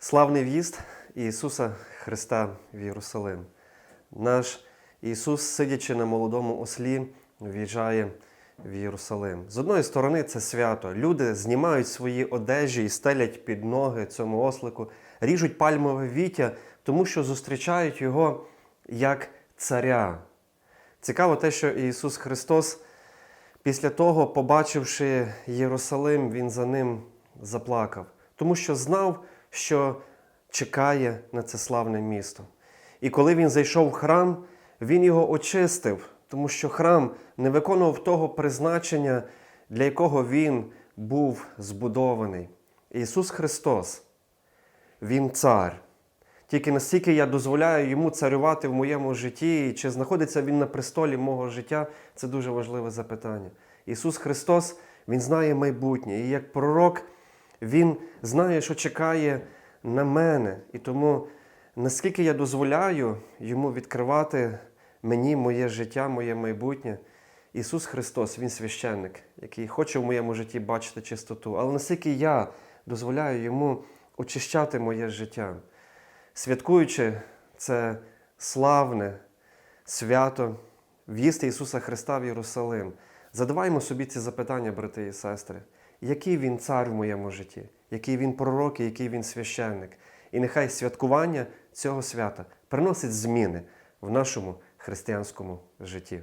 Славний в'їзд Ісуса Христа в Єрусалим. Наш Ісус, сидячи на молодому ослі, в'їжджає в Єрусалим. З одної сторони, це свято. Люди знімають свої одежі і стелять під ноги цьому ослику, ріжуть пальмове віття, тому що зустрічають його як царя. Цікаво те, що Ісус Христос, після того, побачивши Єрусалим, Він за ним заплакав, тому що знав, що чекає на це славне місто. І коли він зайшов в храм, він його очистив, тому що храм не виконував того призначення, для якого він був збудований. Ісус Христос, Він цар. Тільки настільки я дозволяю йому царювати в моєму житті, і чи знаходиться він на престолі мого життя, це дуже важливе запитання. Ісус Христос, Він знає майбутнє. І як пророк, Він знає, що чекає на мене. І тому, наскільки я дозволяю йому відкривати мені моє життя, моє майбутнє, Ісус Христос, Він священник, який хоче в моєму житті бачити чистоту. Але наскільки я дозволяю йому очищати моє життя, святкуючи це славне свято, в'їзд Ісуса Христа в Єрусалим, задаваймо собі ці запитання, брати і сестри, який Він цар в моєму житті, який Він пророк і який Він священник. І нехай святкування цього свята приносить зміни в нашому християнському житті.